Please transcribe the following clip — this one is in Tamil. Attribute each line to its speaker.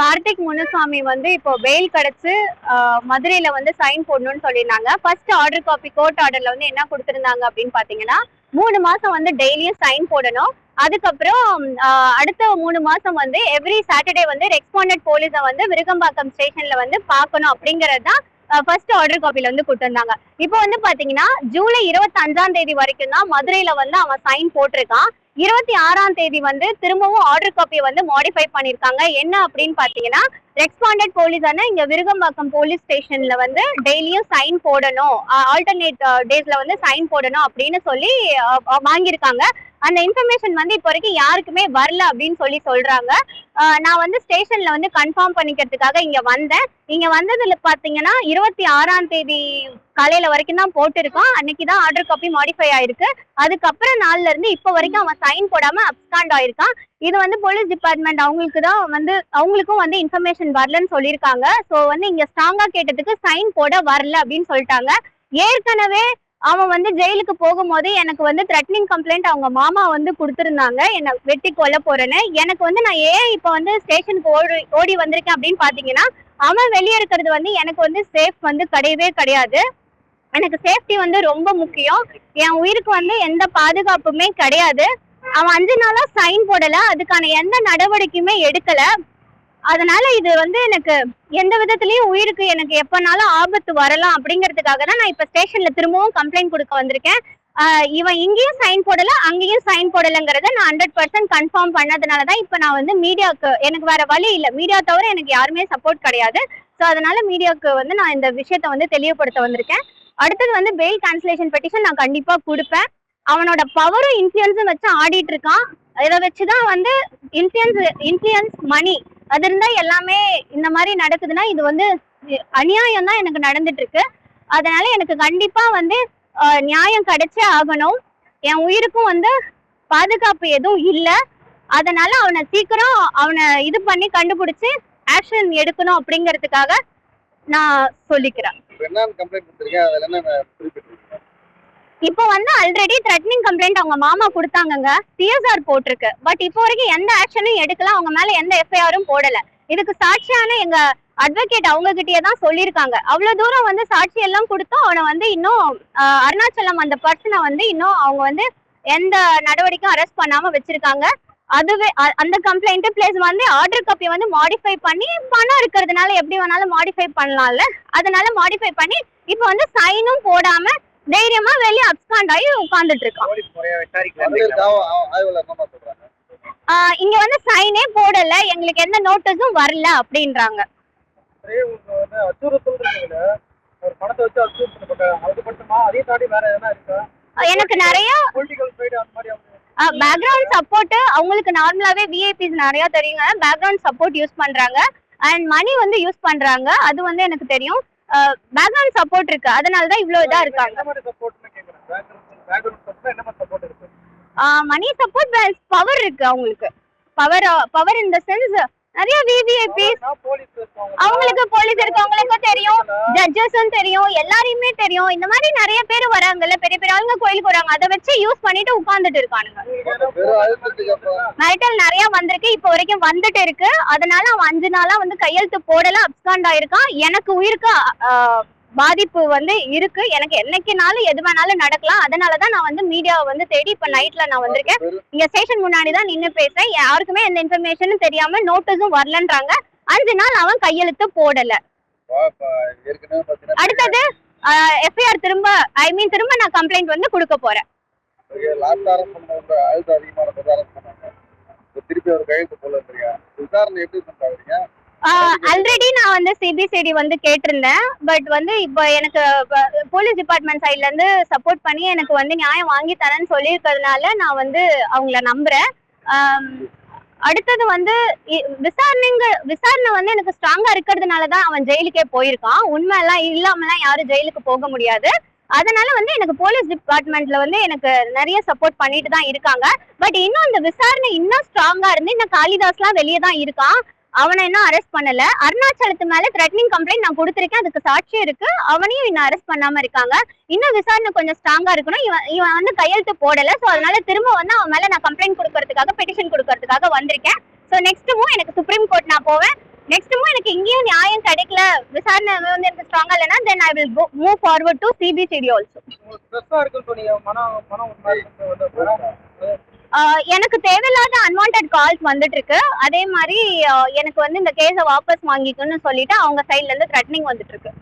Speaker 1: கார்த்திக் முனுசாமி வந்து இப்போ பெயில் கிடைச்சு மதுரையில வந்து சைன் போடணும்னு சொல்லியிருந்தாங்க. ஃபர்ஸ்ட் ஆர்டர் காப்பி கோர்ட் ஆர்டர்ல வந்து என்ன கொடுத்திருந்தாங்க அப்படின்னு பாத்தீங்கன்னா மூணு மாசம் வந்து டெய்லியும் சைன் போடணும். அதுக்கப்புறம் அடுத்த மூணு மாசம் வந்து எவ்ரி சாட்டர்டே வந்து ரெஸ்பாண்டட் போலீஸை வந்து விருகம்பாக்கம் ஸ்டேஷன்ல வந்து பார்க்கணும் அப்படிங்கிறது தான் ஃபர்ஸ்ட் ஆர்டர் காப்பில வந்து கொடுத்துருந்தாங்க. இப்போ வந்து பாத்தீங்கன்னா ஜூலை இருபத்தி அஞ்சாம் தேதி வரைக்கும் தான் மதுரையில வந்து அவன் சைன் போட்டிருக்கான். இருபத்தி ஆறாம் தேதி வந்து திரும்பவும் ஆர்டர் காப்பியை வந்து மாடிஃபை பண்ணியிருக்காங்க என்ன அப்படின்னு பார்த்தீங்கன்னா ரெஸ்பாண்டட் போலீஸான இங்க விருகம்பாக்கம் போலீஸ் ஸ்டேஷன்ல வந்து டெய்லியும் சைன் போடணும். ஆல்டர்னேட் டேஸ்ல வந்து சைன் போடணும் அப்படின்னு சொல்லி வாங்கியிருக்காங்க. அந்த இன்ஃபர்மேஷன் வந்து இப்போ வரைக்கும் யாருக்குமே வரல அப்படின்னு சொல்லி சொல்றாங்க. நான் வந்து ஸ்டேஷன்ல வந்து கன்ஃபார்ம் பண்ணிக்கிறதுக்காக இங்க வந்தேன். இங்க வந்ததுல பாத்தீங்கன்னா இருபத்தி ஆறாம் தேதி காலையில வரைக்கும் தான் போட்டிருக்கான் அன்னைக்கு தான் ஆர்டர் காப்பி மாடிஃபை ஆயிருக்கு. அதுக்கப்புறம் நாள்ல இருந்து இப்போ வரைக்கும் அவன் சைன் போடாம அப்ஸ்காண்ட் ஆயிருக்கான். இது வந்து போலீஸ் டிபார்ட்மெண்ட் அவங்களுக்கு தான் வந்து அவங்களுக்கும் வந்து இன்ஃபர்மேஷன் வரலன்னு சொல்லியிருக்காங்க. ஸோ வந்து இங்க ஸ்ட்ராங்கா கேட்டதுக்கு சைன் போட வரல அப்படின்னு சொல்லிட்டாங்க. ஏற்கனவே அவன் வந்து ஜெயிலுக்கு போகும்போது எனக்கு வந்து த்ரெட்னிங் கம்ப்ளைண்ட் அவங்க மாமா வந்து கொடுத்துருந்தாங்க. என்னை வெட்டி கொல்ல போறேன்னு. எனக்கு வந்து நான் ஏன் இப்போ வந்து ஸ்டேஷனுக்கு ஓடி ஓடி வந்திருக்கேன் அப்படின்னு பாத்தீங்கன்னா அவன் வெளியே இருக்கிறது வந்து எனக்கு வந்து சேஃப் வந்து கிடையவே கிடையாது. எனக்கு சேஃப்டி வந்து ரொம்ப முக்கியம். என் உயிருக்கு வந்து எந்த பாதுகாப்புமே கிடையாது. அவன் அஞ்சு நாளா சைன் போடல. அதுக்கான எந்த நடவடிக்கையுமே எடுக்கல. அதனால இது வந்து எனக்கு எந்த விதத்துலயும் உயிருக்கு எனக்கு எப்பனாலும் ஆபத்து வரலாம் அப்படிங்கிறதுக்காக தான் நான் இப்ப ஸ்டேஷன்ல திரும்பவும் கம்ப்ளைண்ட் கொடுக்க வந்திருக்கேன். இவன் இங்கேயும் சைன் போடல அங்கேயும் சைன் போடலைங்கிறத நான் ஹண்ட்ரட் பர்சன்ட் கன்ஃபார்ம் பண்ணதுனால தான் இப்போ நான் வந்து மீடியாவுக்கு எனக்கு வேற வழி இல்லை. மீடியா தவிர எனக்கு யாருமே சப்போர்ட் கிடையாது. ஸோ அதனால மீடியாவுக்கு வந்து நான் இந்த விஷயத்த வந்து தெளிவுபடுத்த வந்திருக்கேன். அடுத்தது வந்து பெயில் கேன்சலேஷன் பெட்டிஷன் நான் கண்டிப்பா கொடுப்பேன். அவனோட பவரும் இன்ஃப்ளூயன்ஸும் வச்சு ஆடிட்டு இருக்கான். இதை வச்சுதான் வந்து இன்ஃப்ளூயன்ஸ் இன்ஃப்ளூயன்ஸ் மணி அது இருந்தா எல்லாமே இந்த மாதிரி நடக்குதுன்னா இது வந்து அநியாயம் தான் எனக்கு நடந்துட்டு இருக்கு அதனால எனக்கு கண்டிப்பா வந்து நியாயம் கிடைச்சே ஆகணும். என் உயிருக்கும் வந்து பாதுகாப்பு எதுவும் இல்லை. அதனால அவனை சீக்கிரம் அவனை இது பண்ணி கண்டுபிடிச்சு ஆக்ஷன் எடுக்கணும் அப்படிங்கிறதுக்காக நான் சொல்லிக்கிறேன்.
Speaker 2: இப்போ
Speaker 1: வந்து ஆல்ரெடி த்ரெட்னிங் கம்ப்ளைண்ட் அவங்க மாமா கொடுத்தாங்கங்க. சிஎஸ்ஆர் போட்டிருக்கு. பட் இப்போ வரைக்கும் எந்த ஆக்ஷனும் எடுக்கல. அவங்க மேல எந்த எஃப்ஐஆரும் போடல. இதுக்கு சாட்சியான எங்க அட்வொகேட் அவங்க கிட்டயே தான் சொல்லியிருக்காங்க. அவ்வளவு தூரம் வந்து சாட்சி எல்லாம் கொடுத்தோம். அவனை வந்து இன்னும் அருணாச்சலம் அந்த பர்சனை வந்து இன்னும் அவங்க வந்து எந்த நடவடிக்கையும் அரெஸ்ட் பண்ணாம வச்சிருக்காங்க. அதுவே அந்த கம்ப்ளைண்ட் பிளஸ் வந்து ஆர்டர் காப்பி வந்து மாடிஃபை பண்ணி பணம் இருக்கிறதுனால எப்படி வேணாலும் மாடிஃபை பண்ணலாம்ல. அதனால மாடிஃபை பண்ணி இப்போ வந்து சைனும் போடாம தைரியமா வெளியே அப்ஸ்காண்ட் ஆகி உட்கார்ந்துட்டு இருக்கான் இங்க வந்து சைனே போடல. எங்களுக்கு எந்த நோட்டீஸும் வரல அப்படின்றாங்க. எனக்கு நிறைய பேக்ரவுண்ட் சப்போர்ட் அவங்களுக்கு நார்மலாவே விஐபிஸ் நிறைய தெரியுங்க. பேக்ரவுண்ட் சப்போர்ட் யூஸ் பண்றாங்க. அண்ட் மணி வந்து யூஸ் பண்றாங்க. அது வந்து எனக்கு தெரியும். பேக்ரவுண்ட் சப்போர்ட் இருக்கு. அதனால தான் இவ்வளோ இதா இருக்காங்க. மணி சப்போர்ட் பவர் இருக்கு? அவங்களுக்கு. பவர் பவர் இந்த சென்ஸ் நிறைய
Speaker 3: பேசுவாங்க
Speaker 1: அவங்களுக்கு போலீஸ் இருக்கவங்களுக்கும் தெரியும். ஜட்ஜஸும் தெரியும் எல்லாரையுமே தெரியும். இந்த மாதிரி நிறைய பேர் வராங்கல்ல பெரிய பெரிய ஆளுங்க கோயிலுக்கு வராங்க. அதை வச்சு யூஸ் பண்ணிட்டு உட்கார்ந்துட்டு இருக்கானுங்க. மிரட்டல் நிறைய வந்திருக்கு. இப்போ வரைக்கும் வந்துட்டு இருக்கு. அதனால அவன் அஞ்சு நாளா வந்து கையெழுத்து போடல அப்ஸ்காண்ட் ஆயிருக்கான் எனக்கு உயிருக்கு பாதிப்பு வந்து இருக்கு. எனக்கு என்னைக்குனாலும் எது வேணாலும் நடக்கலாம். அதனாலதான் நான் வந்து மீடியாவை வந்து தேடி இப்ப நைட்ல நான் வந்திருக்கேன். இங்க ஸ்டேஷன் முன்னாடி தான் நின்னு பேசுறேன். யாருக்குமே எந்த இன்ஃபர்மேஷனும் தெரியாம நோட்டீஸும் வரலன்றாங்க. அஞ்சு நாள் அவன் கையெழுத்து போடல. அடுத்தது எஃப்ஐஆர் திரும்ப ஐ மீன் திரும்ப நான் கம்ப்ளைண்ட் வந்து கொடுக்க போறேன். ஆல்ரெடி நான் வந்து சிபிசிடி வந்து கேட்டிருந்தேன். பட் வந்து இப்போ எனக்கு போலீஸ் டிபார்ட்மெண்ட் சைட்ல இருந்து சப்போர்ட் பண்ணி எனக்கு வந்து நியாயம் வாங்கி தரேன்னு சொல்லியிருக்கிறதுனால நான் வந்து அவங்கள நம்புறேன். அடுத்தது வந்து இ- விசாரணைங்க விசாரணை வந்து எனக்கு ஸ்ட்ராங்கா இருக்கிறதுனால தான் அவன் ஜெயிலுக்கே போயிருக்கான். உண்மை எல்லாம் இல்லாமலாம் யாரும் ஜெயிலுக்கு போக முடியாது. அதனால வந்து எனக்கு போலீஸ் டிபார்ட்மெண்ட்ல வந்து எனக்கு நிறைய சப்போர்ட் பண்ணிட்டு தான் இருக்காங்க. பட் இன்னும் இந்த விசாரணை இன்னும் ஸ்ட்ராங்கா இருந்து இன்னும் காளிதாஸ்லாம் வெளியே தான் இருக்கான். அவனை இன்னும் அரெஸ்ட் பண்ணல. அருணாச்சலத்து மேல த்ரெட்னிங் கம்ப்ளைண்ட் நான் கொடுத்துருக்கேன். அதுக்கு சாட்சி இருக்கு. அவனையும் இன்னும் அரெஸ்ட் பண்ணாம இருக்காங்க. இன்னும் விசாரணை கொஞ்சம் ஸ்ட்ராங்கா இருக்கணும். இவன் இவன் வந்து கையெழுத்து போடல. சோ அதனால திரும்ப வந்து அவன் மேல நான் கம்ப்ளைண்ட் கொடுக்கறதுக்காக பெட்டிஷன் கொடுக்கறதுக்காக வந்திருக்கேன். சோ நெக்ஸ்ட் எனக்கு சுப்ரீம் கோர்ட் நான் போவேன். நெக்ஸ்ட்டுமும் எனக்கு இங்கேயும் நியாயம் கிடைக்கல. விசாரணை வந்து எனக்கு ஸ்ட்ராங்கா இல்லைன்னா then I will move forward to CBCD also எனக்கு தேவையில்லாத அன்வான்ட் கால்ஸ் வந்துட்டு இருக்கு அதே மாதிரி எனக்கு வந்து இந்த கேஸை வாபஸ் வாங்கிக்கணும்னு சொல்லிட்டு அவங்க சைட்ல இருந்து த்ரெட்னிங் வந்துட்டு இருக்கு